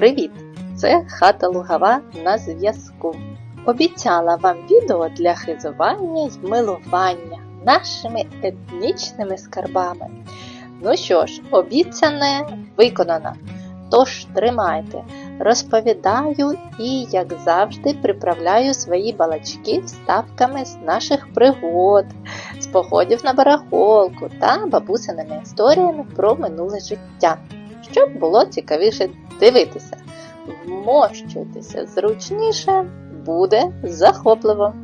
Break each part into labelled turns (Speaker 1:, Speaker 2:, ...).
Speaker 1: Привіт! Це хата Лугава на зв'язку. Обіцяла вам відео для хизування й милування нашими етнічними скарбами. Ну що ж, обіцяне виконано. Тож тримайте, розповідаю і, як завжди, приправляю свої балачки вставками з наших пригод, з походів на барахолку та бабусиними історіями про минуле життя, щоб було цікавіше дивитися. Вмощуйтеся зручніше, буде захопливо.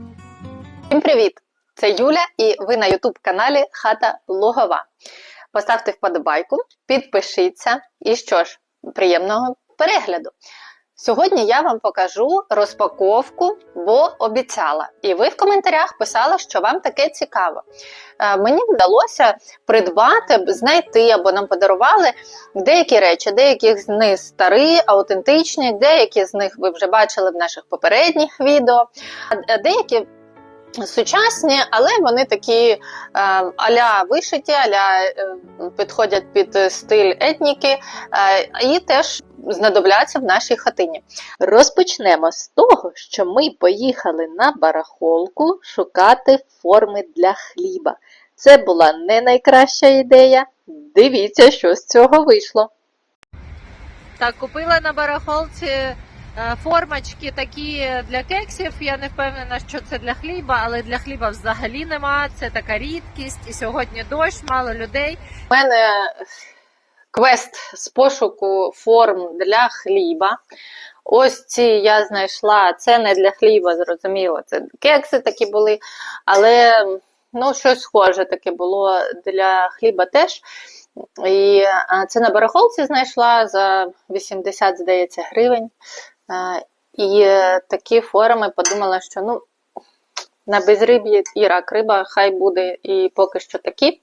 Speaker 1: Всім привіт! Це Юля і ви на YouTube каналі Хата Логова. Поставте вподобайку, підпишіться і що ж, приємного перегляду! Сьогодні я вам покажу розпаковку, бо обіцяла. І ви в коментарях писали, що вам таке цікаво. Е, Мені вдалося придбати, знайти або нам подарували деякі речі, деякі з них старі, аутентичні, деякі з них ви вже бачили в наших попередніх відео, а деякі сучасні, але вони такі е, аля вишиті, аля е, підходять під стиль етніки е, і теж знадобляться в нашій хатині. Розпочнемо з того, що ми поїхали на барахолку шукати форми для хліба. Це була не найкраща ідея. Дивіться, що з цього вийшло.
Speaker 2: Так, купила на барахолці формочки такі для кексів. Я не впевнена, що це для хліба, але для хліба взагалі нема. Це така рідкість. І сьогодні дощ, мало людей.
Speaker 1: У мене квест з пошуку форм для хліба. Ось ці я знайшла. Це не для хліба, зрозуміло. Це кекси такі були, але ну, щось схоже таке було для хліба теж. І це на барахолці знайшла за 80, здається, гривень. І такі форми подумала, що ну, на безриб'ї і рак риба хай буде і поки що такі.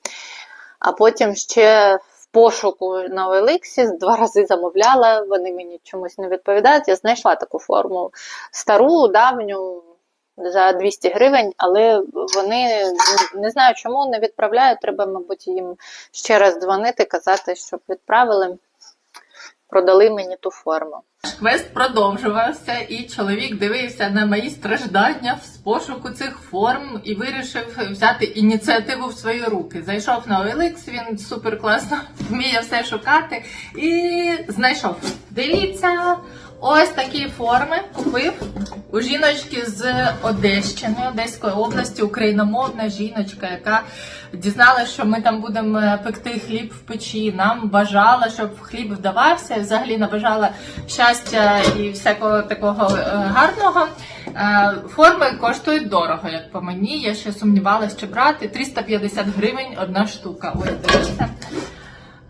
Speaker 1: А потім ще в пошуку на OLX два рази замовляла, вони мені чомусь не відповідають. Я знайшла таку форму стару, давню. За 200 гривень, але вони не знаю, чому не відправляють. Треба, мабуть, їм ще раз дзвонити, казати, щоб відправили, продали мені ту форму.
Speaker 3: Квест продовжувався, і чоловік дивився на мої страждання з пошуку цих форм і вирішив взяти ініціативу в свої руки. Зайшов на OLX, він супер класно вміє все шукати і знайшов. Дивіться, ось такі форми купив у жіночки з Одещини, Одеської області, україномовна жіночка, яка дізналася, що ми там будемо пекти хліб в печі. Нам бажала, щоб хліб вдавався, взагалі набажала щастя і всякого такого е, гарного. Е, Форми коштують дорого, як по мені. Я ще сумнівалася, чи брати 350 гривень одна штука. Ось дивіться.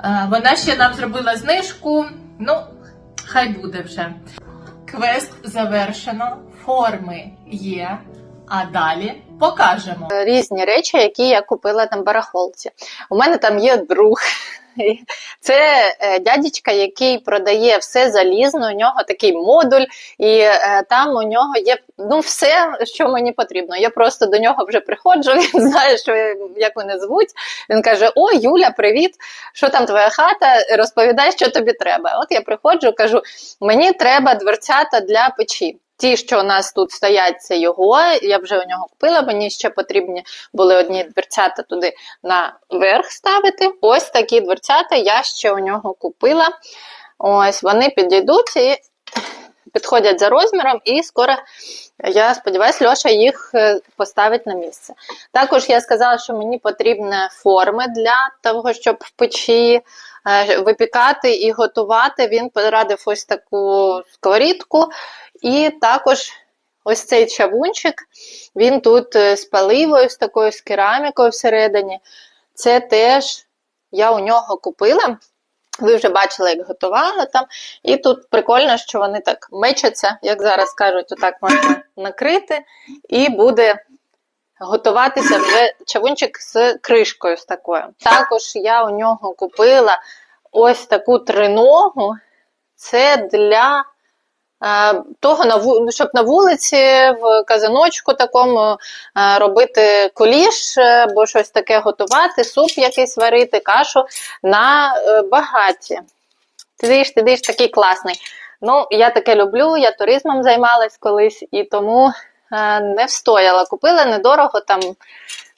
Speaker 3: Е, Вона ще нам зробила знижку. Ну, хай буде вже. Квест завершено, форми є, а далі покажемо.
Speaker 1: Різні речі, які я купила на барахолці. У мене там є друг. Це е, дядечка, який продає все залізно, у нього такий модуль, і е, там у нього є ну, все, що мені потрібно. Я просто до нього вже приходжу, він знає, що як мене звуть. Він каже: О, Юля, привіт! Що там твоя хата? Розповідай, що тобі треба. От я приходжу, кажу: мені треба дверцята для печі. Ті, що у нас тут стоять, це його. Я вже у нього купила. Мені ще потрібні були одні дверцята туди наверх ставити. Ось такі дверцята я ще у нього купила. Ось вони підійдуть і підходять за розміром, і скоро, я сподіваюся, Льоша їх е, поставить на місце. Також я сказала, що мені потрібні форми для того, щоб в печі е, випікати і готувати. Він порадив ось таку сковорідку, і також. Ось цей чавунчик, він тут е, з паливою, з такою з керамікою всередині. Це теж я у нього купила. Ви вже бачили, як готувала там. І тут прикольно, що вони так мечаться, як зараз кажуть, отак можна накрити, і буде готуватися вже чавунчик з кришкою з такою. Також я у нього купила ось таку триногу. Це для того, на щоб на вулиці в казаночку такому е, робити куліш, е, або щось таке готувати, суп якийсь варити, кашу на е, багаті. Ти дивиш, ти дивиш, такий класний. Ну, я таке люблю, я туризмом займалась колись і тому е, не встояла. Купила недорого, там,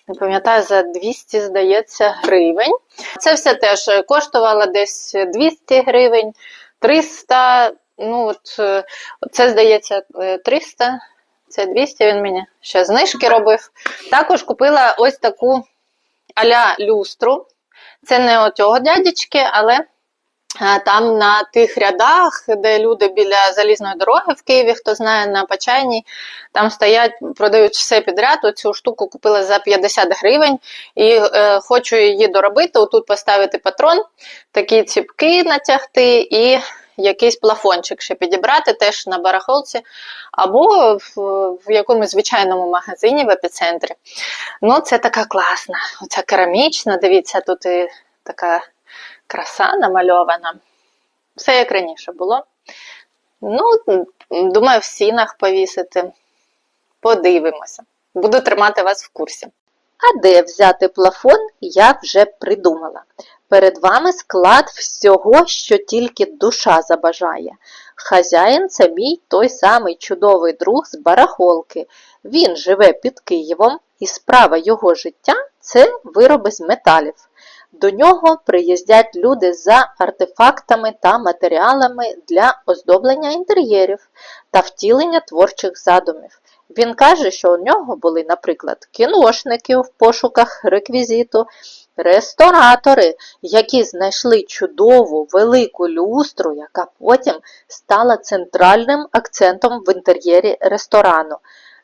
Speaker 1: не пам'ятаю, за 200, здається, гривень. Це все теж коштувало десь 200 гривень, 300, ну от е, це, здається, е, 300, це 200, він мені ще знижки робив. Також купила ось таку а-ля люстру. Це не от цього дядечки, але Там на тих рядах, де люди біля залізної дороги в Києві, хто знає на Почайній, там стоять, продають все підряд. Оцю штуку купила за 50 гривень і е, хочу її доробити. Отут поставити патрон, такі ціпки натягти і якийсь плафончик ще підібрати теж на барахолці, або в, в якомусь звичайному магазині в епіцентрі. Ну, це така класна. Оця керамічна, дивіться, тут і така краса намальована. Все як раніше було. Ну, думаю, в сінах повісити. Подивимося. Буду тримати вас в курсі.
Speaker 4: А де взяти плафон, я вже придумала. Перед вами склад всього, що тільки душа забажає. Хазяїн це мій той самий чудовий друг з барахолки. Він живе під Києвом, і справа його життя це вироби з металів. До нього приїздять люди за артефактами та матеріалами для оздоблення інтер'єрів та втілення творчих задумів. Він каже, що у нього були, наприклад, кіношники в пошуках реквізиту, ресторатори, які знайшли чудову велику люстру, яка потім стала центральним акцентом в інтер'єрі ресторану.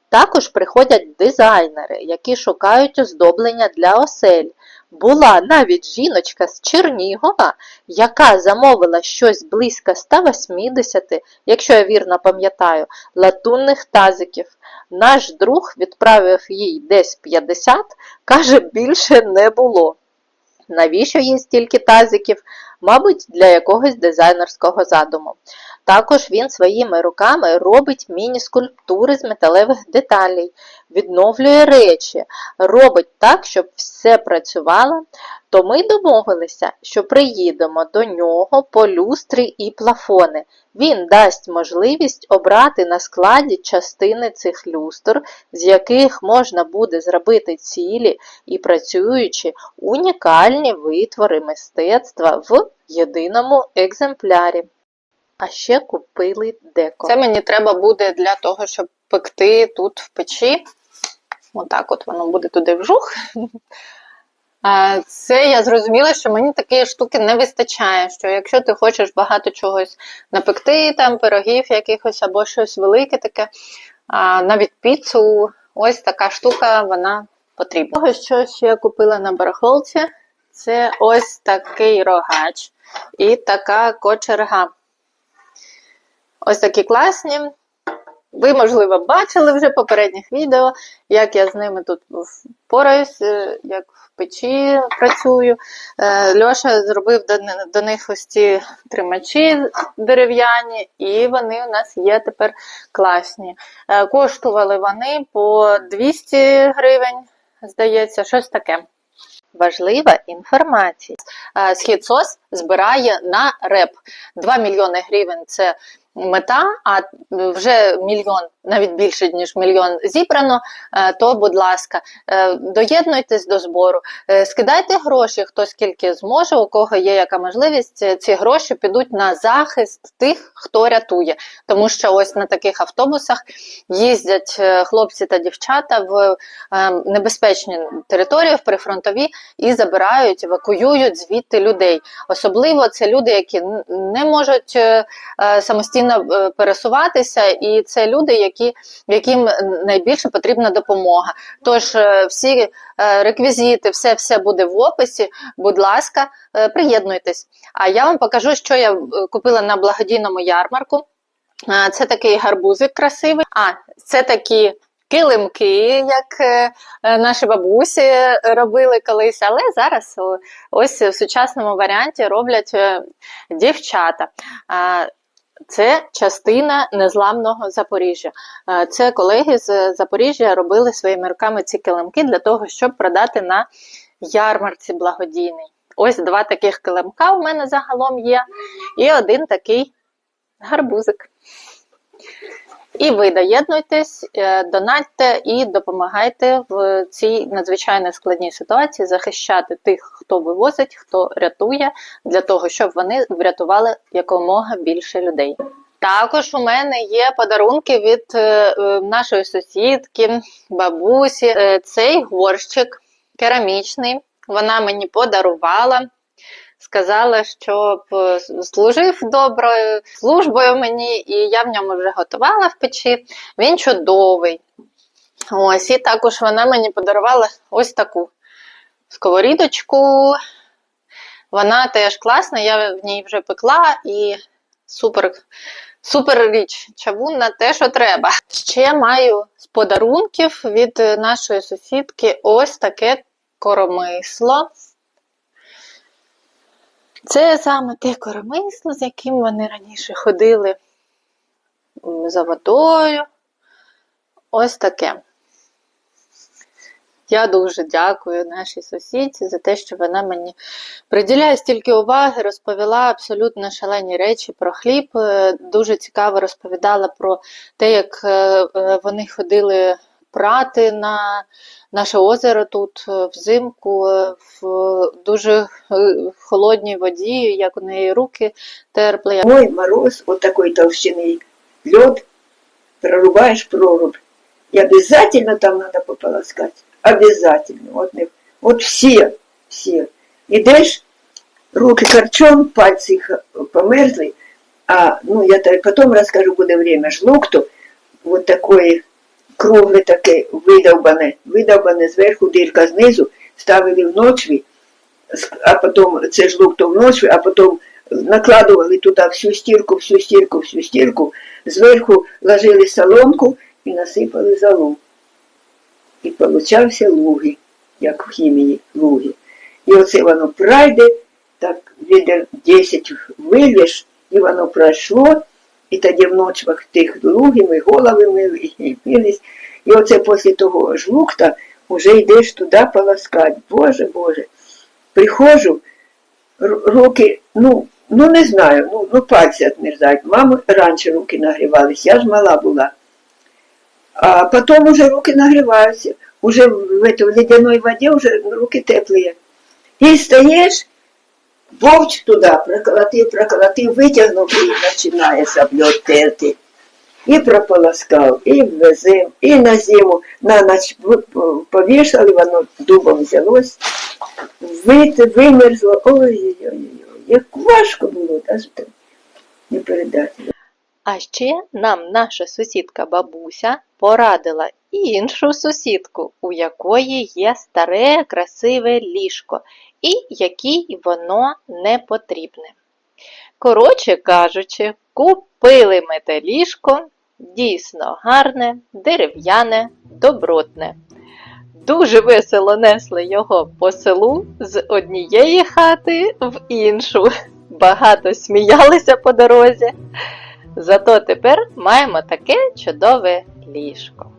Speaker 4: Також приходять дизайнери, які шукають оздоблення для осель. Була навіть жіночка з Чернігова, яка замовила щось близько 180, якщо я вірно пам'ятаю, латунних тазиків. Наш друг відправив їй десь 50, каже, більше не було. Навіщо їй стільки тазиків? Мабуть, для якогось дизайнерського задуму. Також він своїми руками робить міні-скульптури з металевих деталей, відновлює речі, робить так, щоб все працювало. То ми домовилися, що приїдемо до нього по люстри і плафони. Він дасть можливість обрати на складі частини цих люстр, з яких можна буде зробити цілі і працюючі унікальні витвори мистецтва в єдиному екземплярі. А ще купили деко.
Speaker 1: Це мені треба буде для того, щоб пекти тут в печі. Отак от воно буде туди вжух. Це я зрозуміла, що мені такої штуки не вистачає. Що якщо ти хочеш багато чогось напекти, там пирогів якихось або щось велике таке, навіть піцу, ось така штука, вона потрібна. Того, що ще я купила на барахолці, це ось такий рогач і така кочерга. Ось такі класні. Ви, можливо, бачили вже попередніх відео, як я з ними тут впораюсь, е, як в печі працюю. Е, Льоша зробив до, них ось ці тримачі дерев'яні, і вони у нас є тепер класні. Е, Коштували вони по 200 гривень, здається, щось таке.
Speaker 4: Важлива інформація.
Speaker 1: Е, Східсос збирає на реп. 2 мільйони гривень це мета, а вже мільйон, навіть більше ніж мільйон зібрано, е, то, будь ласка, е, доєднуйтесь до збору, Е, скидайте гроші, хто скільки зможе, у кого є яка можливість, е, ці гроші підуть на захист тих, хто рятує. Тому що ось на таких автобусах їздять е, хлопці та дівчата в е, небезпечні території, в прифронтові, і забирають, евакуюють звідти людей. Особливо це люди, які не можуть е, е, самостійно е, пересуватися, і це люди, які, яким найбільше потрібна допомога. Тож е, всі е, реквізити, все, все буде в описі. Будь ласка, приєднуйтесь. А я вам покажу, що я купила на благодійному ярмарку. Це такий гарбузик красивий. А, це такі килимки, як наші бабусі робили колись, але зараз ось в сучасному варіанті роблять дівчата. Це частина незламного Запоріжжя. Е, Це колеги з Запоріжжя робили своїми руками ці килимки для того, щоб продати на ярмарці благодійний. Ось два таких килимка у мене загалом є, і один такий гарбузик. І ви доєднуйтесь, е, донатьте і допомагайте в цій надзвичайно складній ситуації захищати тих, хто вивозить, хто рятує, для того, щоб вони врятували якомога більше людей. Також у мене є подарунки від е, е, нашої сусідки, бабусі. Цей горщик керамічний. Вона мені подарувала. Сказала, щоб е, служив доброю службою мені, і я в ньому вже готувала в печі. Він чудовий. Ось, і також вона мені подарувала ось таку сковорідочку. Вона теж класна, я в ній вже пекла і супер, супер річ. Чавун на те, що треба. Ще маю з подарунків від нашої сусідки ось таке коромисло. Це саме те коромисло, з яким вони раніше ходили за водою. Ось таке. Я дуже дякую нашій сусідці за те, що вона мені приділяє стільки уваги, розповіла абсолютно шалені речі про хліб. Е, Дуже цікаво розповідала про те, як е, е, вони ходили прати на наше озеро тут е, взимку е, в дуже е, холодній воді, як у неї руки терпли.
Speaker 5: Мой мороз вот такой толщины лед, прорубаешь прорубь. И обязательно там надо пополоскать. Обязательно. Не- вот все, все. Ідеш, руки корчом, пальці х- померзли. А, ну, я потім розкажу, буде время. Жлукту, вот такое кругле таке, видовбане, видовбане зверху, дирка знизу, ставили вночі, с- а потім це жлукту вночі, а потім накладували туди всю стірку, всю стірку, всю стірку, зверху ложили соломку і насипали золу. І получався луги, як в хімії луги. І оце воно пройде, так відер 10 вилєш, і воно пройшло, і тоді в ночвах тих луги ми голови і. І оце після того жлукта вже йдеш туди полоскати. Боже, Боже. Приходжу, руки, ну, ну не знаю, ну, ну пальці отмерзають. Мами раніше руки нагрівались, я ж мала була. А потом уже руки нагреваются, уже в, этой, в ледяной воде уже руки теплые. И стоишь, вовч туда, проколотив, проколотив, витягнув і починає лед терти. І прополоскав, і ввезив, і на зиму на ніч повішали, воно дубом взялось, вимерзло. Ой-ой-ой, як важко було, навіть не передати.
Speaker 4: А ще нам наша сусідка бабуся порадила іншу сусідку, у якої є старе красиве ліжко, і якій воно не потрібне. Коротше кажучи, купили ми те ліжко, дійсно гарне, дерев'яне, добротне. Дуже весело несли його по селу з однієї хати в іншу. Багато сміялися по дорозі. Зато тепер маємо таке чудове ліжко.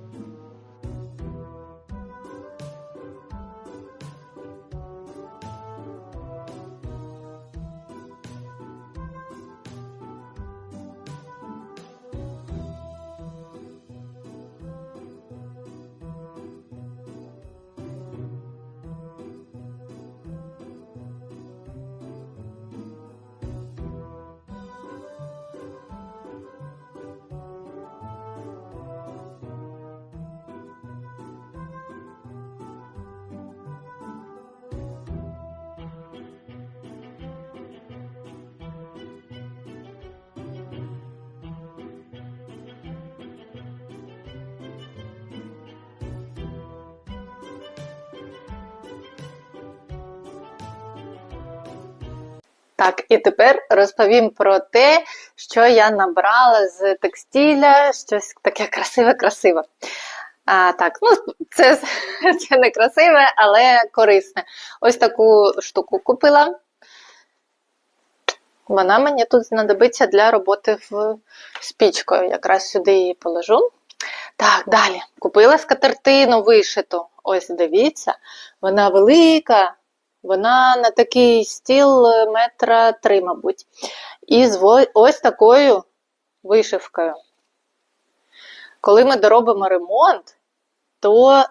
Speaker 1: Так, і тепер розповім про те, що я набрала з текстиля, щось таке красиве-красиве. А, так, ну це, це не красиве, але корисне. Ось таку штуку купила. Вона мені тут знадобиться для роботи в з пічкою. Якраз сюди її положу. Так, далі. Купила скатертину вишиту. Ось дивіться, вона велика, вона на такий стіл е, метра три, мабуть. І з ось такою вишивкою. Коли ми доробимо ремонт, то е,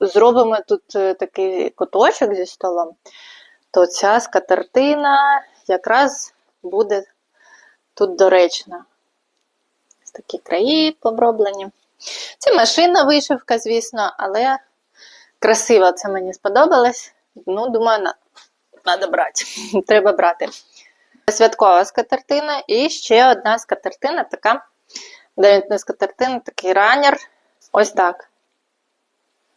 Speaker 1: зробимо тут е, такий куточок зі столом, то ця скатертина якраз буде тут доречна. Ось такі краї оброблені. Це машинна вишивка, звісно, але красиво це мені сподобалось. Ну, думаю, треба брати. Треба брати. Святкова скатертина і ще одна скатертина, така, навіть не скатертина, такий ранер. Ось так.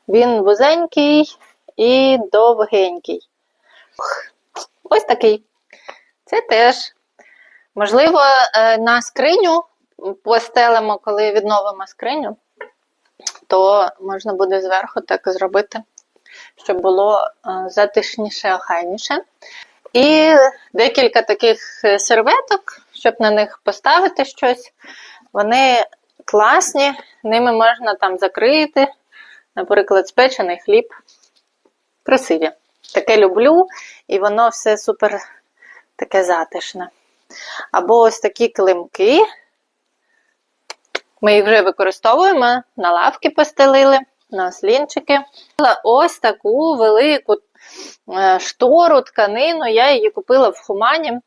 Speaker 1: Він вузенький і довгенький. Ось такий. Це теж. Можливо, е, на скриню постелимо, коли відновимо скриню, то можна буде зверху так зробити, щоб було е, затишніше, охайніше. І декілька таких е, серветок, щоб на них поставити щось. Вони класні, ними можна там закрити, наприклад, спечений хліб. Красиві. Таке люблю, і воно все супер таке затишне. Або ось такі килимки. Ми їх вже використовуємо, на лавки постелили, на ослінчики. Ось таку велику е, штору, тканину. Я її купила в Хумані.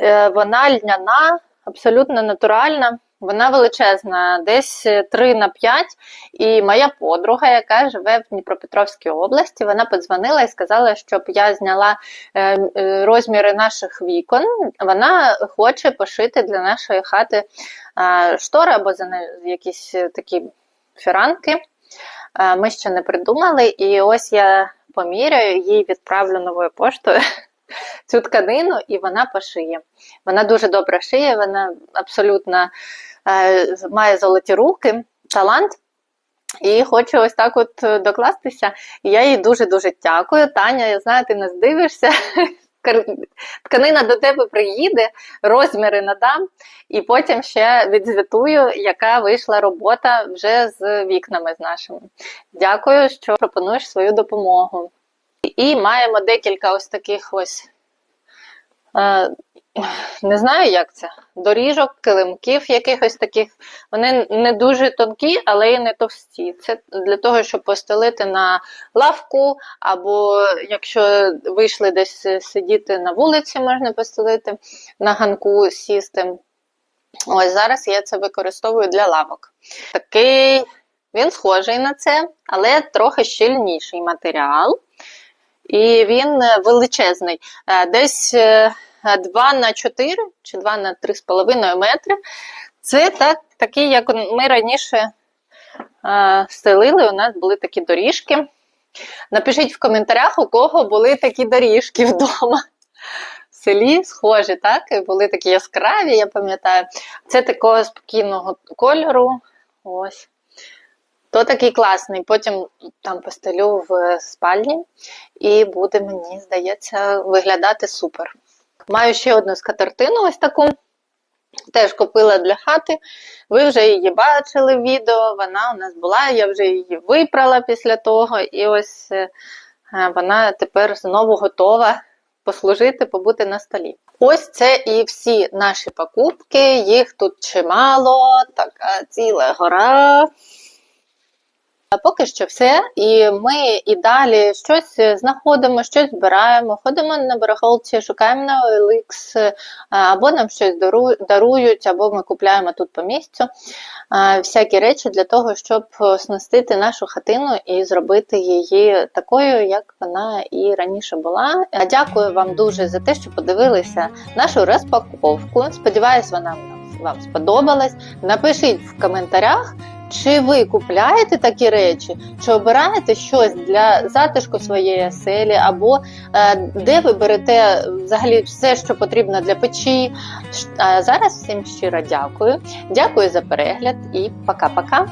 Speaker 1: Е, Вона льняна, абсолютно натуральна. Вона величезна, десь 3 на 5. І моя подруга, яка живе в Дніпропетровській області, вона подзвонила і сказала, щоб я зняла е, е, розміри наших вікон. Вона хоче пошити для нашої хати е, штори або якісь е, такі фіранки. Е, Ми ще не придумали, і ось я поміряю, їй відправлю новою поштою цю тканину, і вона пошиє. Вона дуже добре шиє, вона абсолютно е, має золоті руки, талант. І хочу ось так от е, докластися. Я їй дуже-дуже дякую. Таня, я знаю, ти нас дивишся. Кар- Тканина до тебе приїде, розміри надам, і потім ще відзвітую, яка вийшла робота вже з вікнами з нашими. Дякую, що пропонуєш свою допомогу. І маємо декілька ось таких ось. Не знаю, як це. Доріжок, килимків якихось таких. Вони не дуже тонкі, але і не товсті. Це для того, щоб постелити на лавку, або якщо вийшли десь сидіти на вулиці, можна постелити, на ганку сісти. Ось зараз я це використовую для лавок. Такий він схожий на це, але трохи щільніший матеріал. І він е, величезний. Е, Десь е, 2 на 4 чи 2 на 3,5 метри. Це так, такий, як ми раніше е, стелили, у нас були такі доріжки. Напишіть в коментарях, у кого були такі доріжки вдома. В селі схожі, так? Були такі яскраві, я пам'ятаю. Це такого спокійного кольору. Ось. То такий класний. Потім там постелю в спальні, і буде, мені здається, виглядати супер. Маю ще одну скатертину, ось таку. Теж купила для хати. Ви вже її бачили в відео, вона у нас була, я вже її випрала після того, і ось е, вона тепер знову готова послужити, побути на столі. Ось це і всі наші покупки, їх тут чимало, така ціла гора. Поки що все, і ми і далі щось знаходимо, щось збираємо, ходимо на барахолці, шукаємо на OLX, або нам щось дарують, або ми купляємо тут по місцю всякі речі для того, щоб оснастити нашу хатину і зробити її такою, як вона і раніше була. Дякую вам дуже за те, що подивилися нашу розпаковку. Сподіваюсь, вона вам сподобалась. Напишіть в коментарях. Чи ви купляєте такі речі, чи обираєте щось для затишку своєї оселі, або е, де ви берете взагалі все, що потрібно для печі? А зараз всім щиро дякую. Дякую за перегляд і пока-пока.